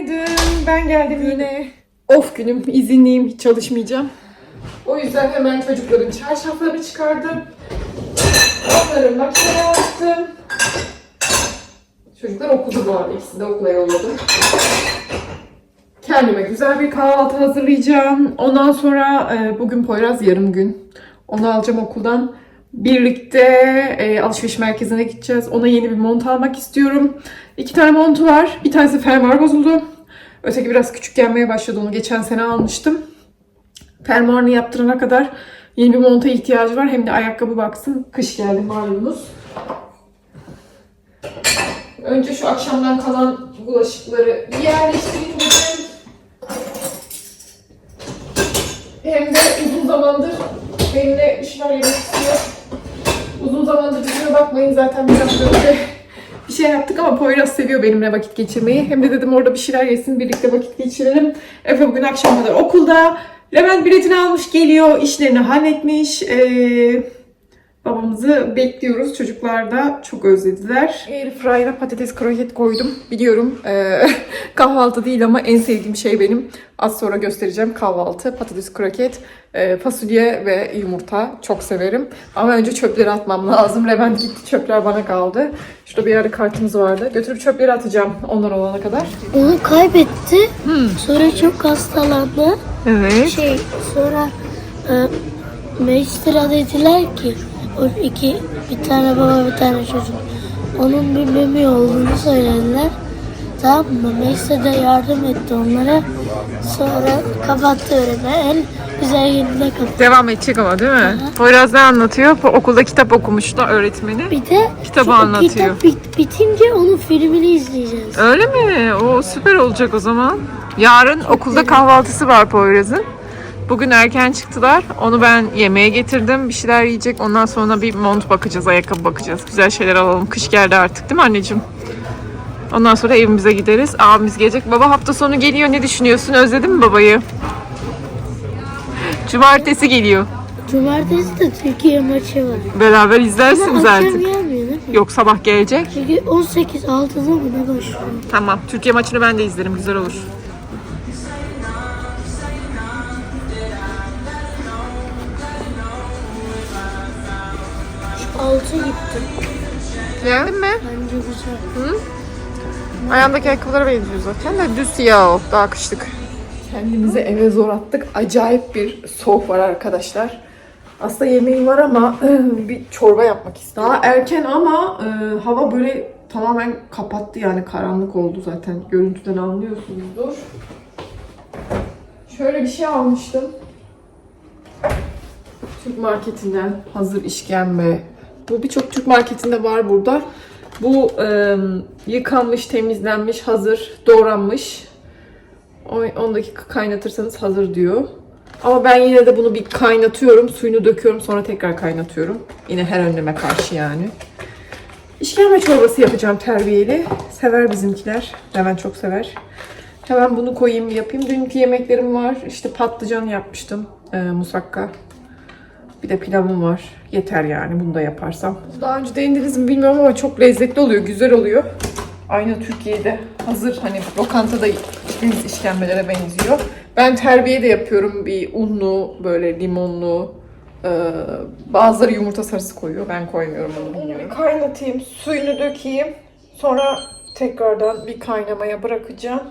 Günaydın. Ben geldim yine. Off günüm, izinliyim, hiç çalışmayacağım. O yüzden hemen çocukların çarşaflarını çıkardım. Onları makineye attım. Çocuklar okulda bu arada, ikisini de okula yolladım. Kendime güzel bir kahvaltı hazırlayacağım. Ondan sonra e, bugün Poyraz yarım gün. Onu alacağım okuldan. Birlikte e, alışveriş merkezine gideceğiz. Ona yeni bir mont almak istiyorum. İki tane montu var. Bir tanesi fermuar bozuldu. Öteki biraz küçük gelmeye başladı. Onu geçen sene almıştım. Fermuarını yaptırana kadar yeni bir monta ihtiyacı var. Hem de ayakkabı baksın. Kış geldi malumunuz. Önce şu akşamdan kalan bulaşıkları yerleştireyim. Hem de uzun zamandır benimle işler yemek istiyor. Uzun zamandır videoya bakmayın zaten bir hafta önce bir şey yaptık ama Poyraz seviyor benimle vakit geçirmeyi. Hem de dedim orada bir şeyler yesin birlikte vakit geçirelim. Efe bugün akşam kadar okulda. Levent biletini almış geliyor, işlerini halletmiş. Ee, babamızı bekliyoruz. Çocuklar da çok özlediler. Airfryer'a patates kroket koydum. Biliyorum ee, kahvaltı değil ama en sevdiğim şey benim. Az sonra göstereceğim kahvaltı. Patates kroket, ee, fasulye ve yumurta. Çok severim. Ama önce çöpleri atmam lazım. Levent gitti çöpler bana kaldı. Şurada bir yerde kartımız vardı. Götürüp çöpleri atacağım onlar olana kadar. Onu kaybetti. Sonra çok hastalandı. Evet. Şey sonra e, Meister'a dediler ki o iki bir tane baba bir tane çocuk. Onun bir memi olduğunu söylediler. Tamam mı? Meister de yardım etti onlara. Sonra kapattı öğretmen. En güzel yerinde kapattı. Devam edecek ama değil mi? Poyraz ne anlatıyor? Po- Okulda kitap okumuş da öğretmeni. Bir de Kitabı şu- anlatıyor. Kitap bit- bitince onun filmini izleyeceğiz. Öyle mi? O süper olacak o zaman. Yarın okulda kahvaltısı var Poyraz'ın. Bugün erken çıktılar. Onu ben yemeğe getirdim. Bir şeyler yiyecek. Ondan sonra bir mont bakacağız, ayakkabı bakacağız. Güzel şeyler alalım. Kış geldi artık değil mi anneciğim? Ondan sonra evimize gideriz. Abimiz gelecek. Baba hafta sonu geliyor. Ne düşünüyorsun? Özledin mi babayı? Cumartesi geliyor. Cumartesi de Türkiye maçı var. Beraber Ama izlersiniz akşam artık. gelmiyor değil mi? Yok sabah gelecek. Çünkü 18 6'da mı ne başlıyor? Tamam. Türkiye maçını ben de izlerim. Güzel olur. Beğendin mi? Bence güzel. Ayağındaki ayakkabılara benziyor zaten de düz siyah o. Daha kışlık. Kendimizi eve zor attık. Acayip bir soğuk var arkadaşlar. Aslında yemeğim var ama bir çorba yapmak istiyorum. Daha erken ama e, hava böyle tamamen kapattı yani karanlık oldu zaten. Görüntüden anlıyorsunuzdur. Şöyle bir şey almıştım. Türk marketinden hazır işkembe. Bu birçok Türk marketinde var burada. Bu e, yıkanmış, temizlenmiş, hazır, doğranmış. O- 10 dakika kaynatırsanız hazır diyor. Ama ben yine de bunu bir kaynatıyorum. Suyunu döküyorum sonra tekrar kaynatıyorum. Yine her önleme karşı yani. İşkembe çorbası yapacağım terbiyeli. Sever bizimkiler. Levent çok sever. Hemen bunu koyayım yapayım. Dünkü yemeklerim var. İşte patlıcan yapmıştım. E, musakka. Bir de pilavım var. Yeter yani bunu da yaparsam. Daha önce denediniz mi bilmiyorum ama çok lezzetli oluyor. Güzel oluyor. Aynı Türkiye'de hazır hani lokantada içtiğimiz işkembelere benziyor. Ben terbiye de yapıyorum. Bir unlu, böyle limonlu. Ee, bazıları yumurta sarısı koyuyor. Ben koymuyorum onu bilmiyorum. Onu bir kaynatayım. Suyunu dökeyim. Sonra tekrardan bir kaynamaya bırakacağım.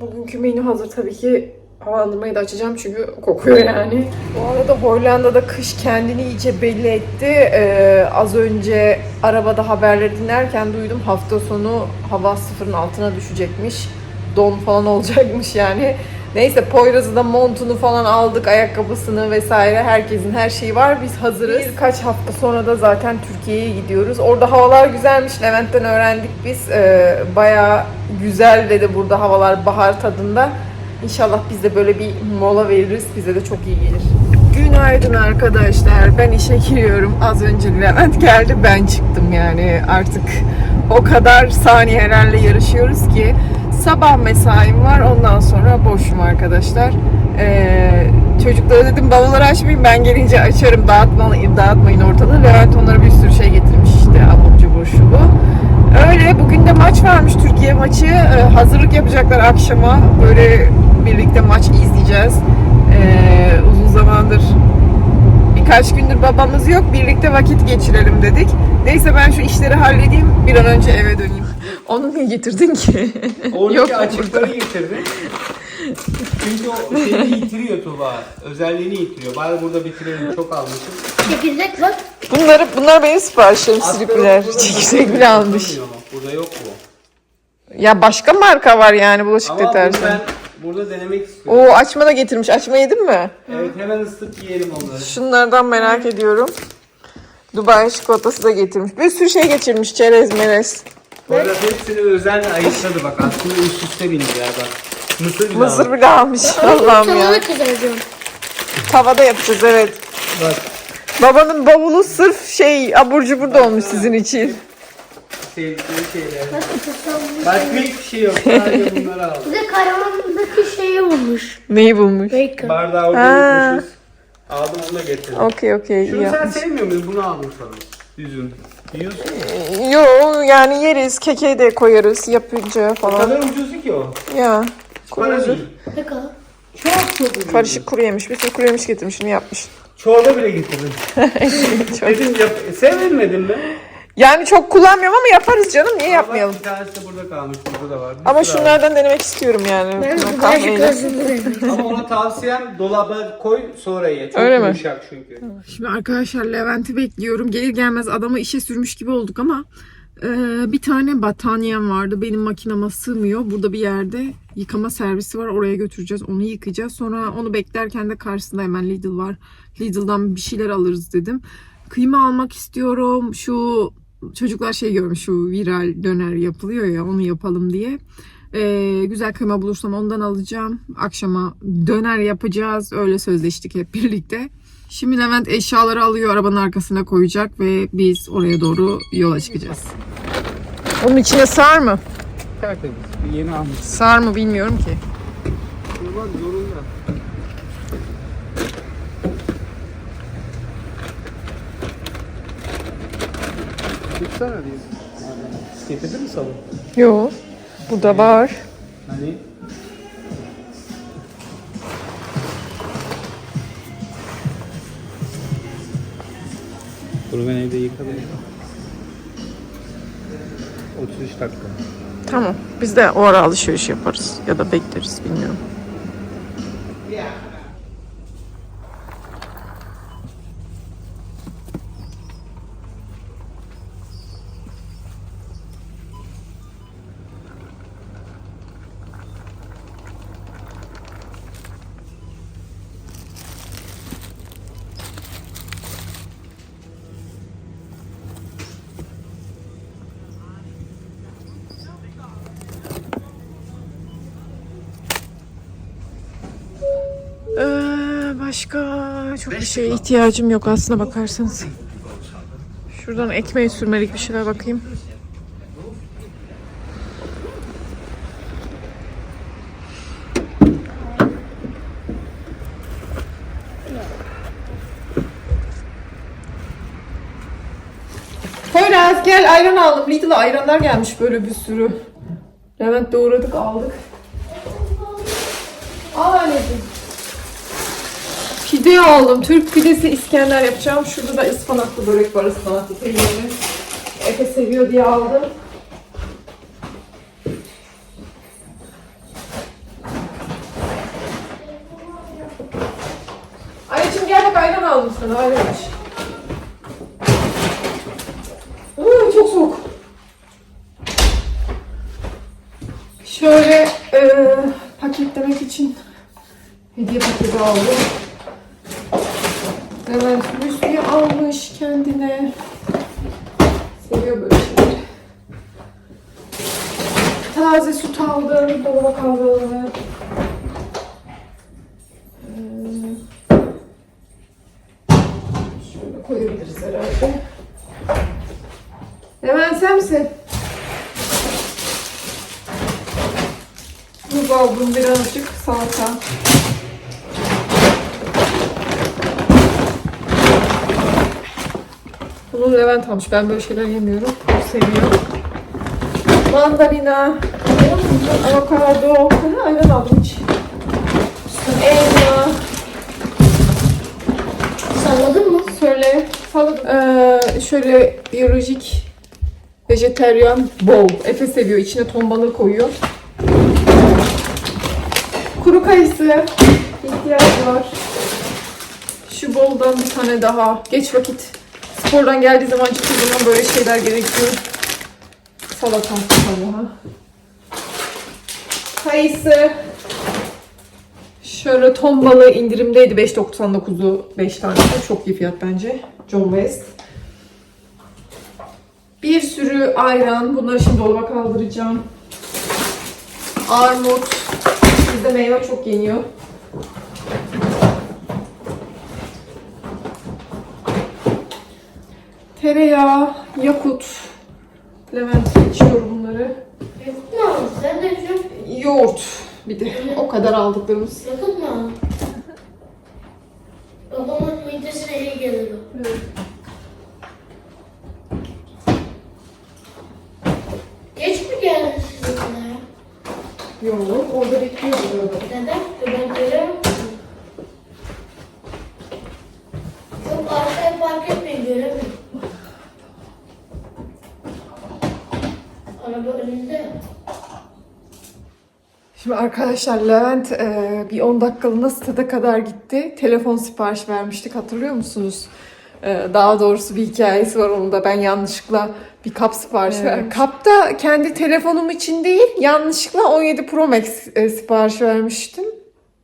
Bugünkü menü hazır tabii ki havalandırmayı da açacağım çünkü kokuyor yani. Bu arada Hollanda'da kış kendini iyice belli etti. Ee, az önce arabada haberleri dinlerken duydum hafta sonu hava sıfırın altına düşecekmiş. Don falan olacakmış yani. Neyse Poyraz'ı da montunu falan aldık, ayakkabısını vesaire. Herkesin her şeyi var. Biz hazırız. Birkaç hafta sonra da zaten Türkiye'ye gidiyoruz. Orada havalar güzelmiş. Levent'ten öğrendik biz. Ee, bayağı güzel dedi burada havalar bahar tadında. İnşallah biz de böyle bir mola veririz. Bize de çok iyi gelir. Günaydın arkadaşlar. Ben işe giriyorum. Az önce Levent geldi. Ben çıktım yani. Artık o kadar saniyelerle yarışıyoruz ki. Sabah mesaim var. Ondan sonra boşum arkadaşlar. Ee, çocuklara dedim bavulları açmayın. Ben gelince açarım. Dağıtmayın, dağıtmayın ortalığı. Levent onlara bir sürü şey getirmiş işte. Abur cubur şu bu. Öyle bugün de maç varmış Türkiye maçı e, hazırlık yapacaklar akşama. Böyle birlikte maç izleyeceğiz. E, uzun zamandır birkaç gündür babamız yok. Birlikte vakit geçirelim dedik. Neyse ben şu işleri halledeyim. Bir an önce eve döneyim. Onu niye getirdin ki? Oradaki Yok açıkları getirdim. Çünkü o şeyini yitiriyor Tuğba. Özelliğini yitiriyor. Bari burada bitirelim. Çok almışım. Çekirdek bak. Bunları, bunlar benim siparişlerim siripler. Çekirdek bile almış. Burada yok bu. Ya başka marka var yani bulaşık Ama bunu deterjanı. ben burada denemek istiyorum. Oo açma da getirmiş. Açma yedin mi? Evet hemen ısıtıp yiyelim onları. Şunlardan merak ediyorum. Dubai çikolatası da getirmiş. Bir sürü şey getirmiş. Çerez merez. Burada hepsini özenle ayıkladı bak. Aslında üst üste bindiler bak. Mısır bile Mısır bile almış. Allah'ım ya. Tavada kızaracağım. Tavada yapacağız evet. Bak Babanın bavulu sırf şey abur cubur da olmuş sizin için. sevdikleri şeyler. Bak ısıtılmış. Başka hiçbir şey yok. Sadece bunları aldım. Bir de karavandaki şeyi bulmuş. Neyi bulmuş? Bacon. Bardağı Ha. orada unutmuşuz. Aldım onu da getirdim. Okey okey iyi Şunu sen yapmış. sevmiyor musun? Bunu aldım sana. Üzüm. Yiyorsun. Yo yani yeriz. Keke de koyarız yapınca O falan. kadar ucuz ki o. Ya. Değil. Ne kadar? Çok çok ucuz. Karışık kuru yemiş. Bir sürü kuru yemiş getirmiş. Şunu yapmış. Çorba bile getirdim. Dedim yap sevinmedin mi? Yani çok kullanmıyorum ama yaparız canım. Niye yapmayalım? Bir tanesi de burada kalmış. Burada da var. Bir Ama sürü şunlardan denemek istiyorum yani. Ben Bunlar bu kahveyle. bulaşık özümü dedim. var. Ama ona tavsiyem dolaba koy sonra ye. Çok Öyle mi? yumuşak çünkü. Şimdi arkadaşlar Levent'i bekliyorum. Gelir gelmez adamı işe sürmüş gibi olduk ama e, bir tane battaniyem vardı. Benim makinama sığmıyor. Burada bir yerde yıkama servisi var. Oraya götüreceğiz. Onu yıkayacağız. Sonra onu beklerken de karşısında hemen Lidl var. Lidl'dan bir şeyler alırız dedim. Kıyma almak istiyorum. Şu çocuklar şey görmüş. Şu viral döner yapılıyor ya onu yapalım diye. Ee, güzel kıyma bulursam ondan alacağım. Akşama döner yapacağız. Öyle sözleştik hep birlikte. Şimdi Levent eşyaları alıyor, arabanın arkasına koyacak ve biz oraya doğru yola çıkacağız. Bunun içine sığar mı? Tertemiz. Bir yeni almış. Sığar mı bilmiyorum ki. Kurban zorunda. Tutsana diye. Getirdin mi sabun? Yo. Burada var. Hani? Bunu ben yıkadım. 33 dakika. Tamam. Biz de o ara alışveriş yaparız. Ya da bekleriz bilmiyorum. Başka çok bir şeye ihtiyacım yok aslına bakarsanız. Şuradan ekmeği sürmelik bir şeyler bakayım. Poyraz gel ayran aldım. Lidl'a ayranlar gelmiş böyle bir sürü. Levent doğradık aldık. Al anneciğim. Pide aldım. Türk pidesi İskender yapacağım. Şurada da ıspanaklı börek var. ıspanaklı peynirli. Efe seviyor diye aldım. Anneciğim gel bak ayran aldım sana. Ayran. Uuu, çok soğuk. Şöyle e, paketlemek için hediye paketi aldım. Levent müsli almış kendine. Seviyor böyle şeyleri. Taze süt aldım. Dolaba kaldırdım. Ee, Şöyle koyabiliriz herhalde. Levent sen misin? Tuz aldım birazcık salça. Bunu Levent almış. Ben böyle şeyler yemiyorum. O seviyor. Mandalina. Avokado. Aynen aldım hiç. Elma. Salladın mı? Söyle. Salladım. Ee, şöyle biyolojik vejeteryan bowl. Efe seviyor. İçine ton balığı koyuyor. Kuru kayısı. ihtiyaç var. Şu bowl'dan bir tane daha. Geç vakit. Spordan geldiği zaman ciddi zaman böyle şeyler gerekiyor. Salata tabağı. Kayısı. Şöyle ton balığı indirimdeydi 5.99'u 5 tanesi. Çok iyi fiyat bence. John West. Bir sürü ayran. Bunları şimdi dolaba kaldıracağım. Armut. Bizde meyve çok yeniyor. Tereyağı, yakut. Levent içiyor bunları. Ne aldın? Sen de şu Yoğurt bir de. O kadar aldıklarımız. yakın mı? Babamın midesine iyi gelir o. Geç mi geldin sizin ya? Yoğurt. Orada bekliyoruz orada. Neden? Ben göremiyorum. Çok arkaya park etmeyin göremiyorum. Araba önünde. Şimdi arkadaşlar Levent e, bir 10 dakikalığına stada kadar gitti. Telefon sipariş vermiştik hatırlıyor musunuz? E, daha doğrusu bir hikayesi var onun da. Ben yanlışlıkla bir kap sipariş verdim. Kapta kendi telefonum için değil yanlışlıkla 17 Pro Max e, sipariş vermiştim.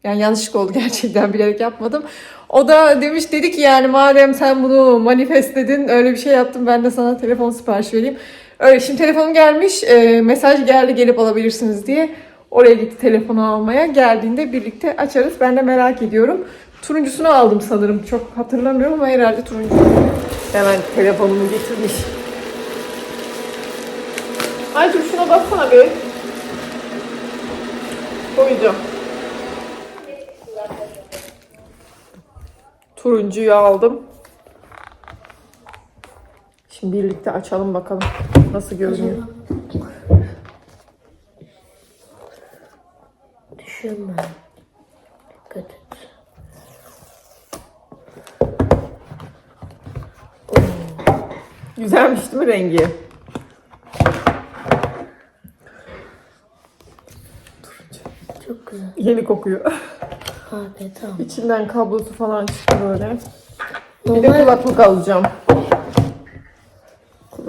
Yani yanlışlık oldu gerçekten bilerek yapmadım. O da demiş dedi ki yani madem sen bunu manifestledin öyle bir şey yaptım ben de sana telefon sipariş vereyim. Öyle şimdi telefonum gelmiş e, mesaj geldi gelip alabilirsiniz diye. Oraya gitti telefonu almaya. Geldiğinde birlikte açarız. Ben de merak ediyorum. Turuncusunu aldım sanırım. Çok hatırlamıyorum ama herhalde turuncu. Hemen telefonumu getirmiş. Aycım şuna baksana bir. Koyacağım. Turuncuyu aldım. Şimdi birlikte açalım bakalım nasıl görünüyor. Düşünme. Dikkat et. Güzelmiş değil mi rengi? Çok güzel. Yeni kokuyor. Abi tamam. İçinden kablosu falan çıktı böyle. Bir de Normal kulaklık alacağım.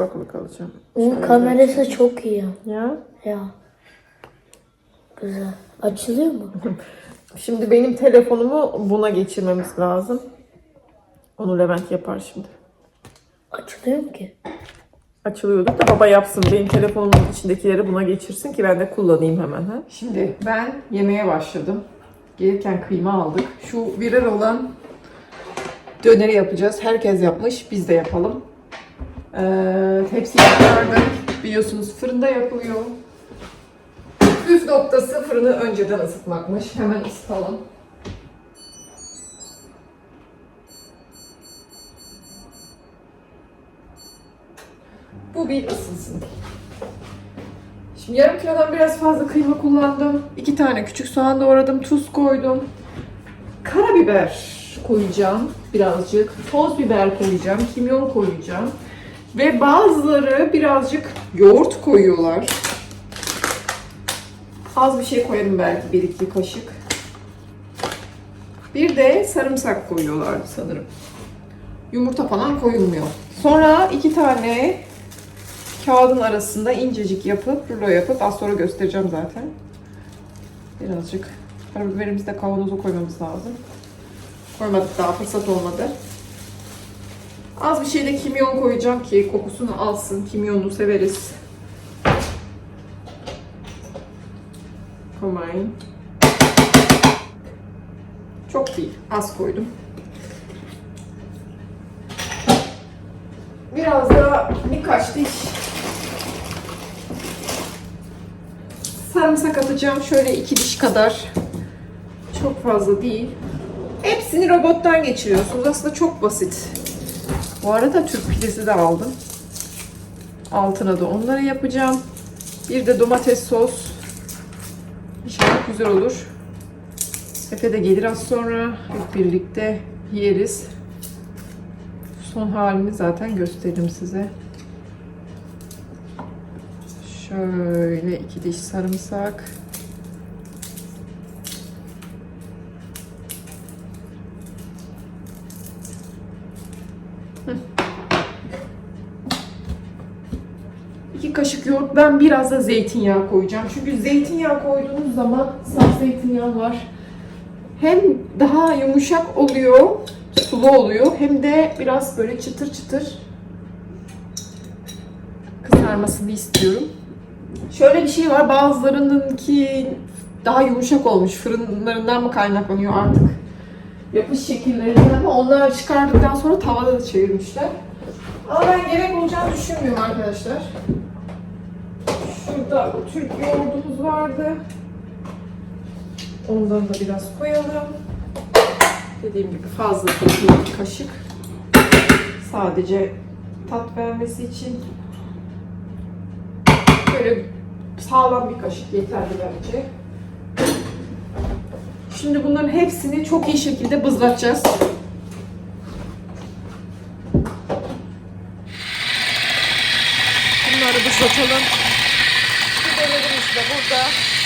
Kulaklık alacağım. bunun kamerası çok iyi. Ya. Ya. Güzel. Açılıyor mu? Şimdi benim telefonumu buna geçirmemiz lazım. Onu Levent yapar şimdi. Açılıyor mu ki? Açılıyorduk da baba yapsın. Benim telefonumun içindekileri buna geçirsin ki ben de kullanayım hemen. Ha? Şimdi ben yemeğe başladım. Gelirken kıyma aldık. Şu viral olan döneri yapacağız. Herkes yapmış. Biz de yapalım. Ee, tepsiyi çıkardım. Biliyorsunuz fırında yapılıyor. Püf noktası fırını önceden ısıtmakmış. Hemen ısıtalım. Bu bir ısınsın. Şimdi yarım kilodan biraz fazla kıyma kullandım. İki tane küçük soğan doğradım. Tuz koydum. Karabiber koyacağım birazcık. Toz biber koyacağım. Kimyon koyacağım. Ve bazıları birazcık yoğurt koyuyorlar. Az bir şey koyarım belki bir iki kaşık. Bir de sarımsak koyuyorlar sanırım. Yumurta falan koyulmuyor. Sonra iki tane kağıdın arasında incecik yapıp, rulo yapıp az sonra göstereceğim zaten. Birazcık karabiberimizi de kavanoza koymamız lazım. Koymadık daha fırsat olmadı. Az bir şey de kimyon koyacağım ki kokusunu alsın. Kimyonu severiz. Koymayın. Çok değil. Az koydum. Biraz da birkaç diş sarımsak atacağım. Şöyle iki diş kadar. Çok fazla değil. Hepsini robottan geçiriyorsunuz. Aslında çok basit. Bu arada Türk pidesi de aldım. Altına da onları yapacağım. Bir de domates sos. İnşallah güzel olur. Efe de gelir az sonra. Hep birlikte yeriz. Son halini zaten gösteririm size. Şöyle iki diş sarımsak. Hı. Yoğurt. Ben biraz da zeytinyağı koyacağım. Çünkü zeytinyağı koyduğunuz zaman saf zeytinyağı var. Hem daha yumuşak oluyor, sulu oluyor. Hem de biraz böyle çıtır çıtır kızarmasını istiyorum. Şöyle bir şey var. Bazılarınınki daha yumuşak olmuş. Fırınlarından mı kaynaklanıyor artık? Yapış şekillerinden ama onlar çıkardıktan sonra tavada da çevirmişler. Ama ben gerek olacağını düşünmüyorum arkadaşlar. Şurada Türk yoğurdumuz vardı. Ondan da biraz koyalım. Dediğim gibi fazla değil bir kaşık. Sadece tat vermesi için. Böyle sağlam bir kaşık yeterli bence. Şimdi bunların hepsini çok iyi şekilde bızlatacağız. Bunları bızlatalım. Biberlerimiz de burada.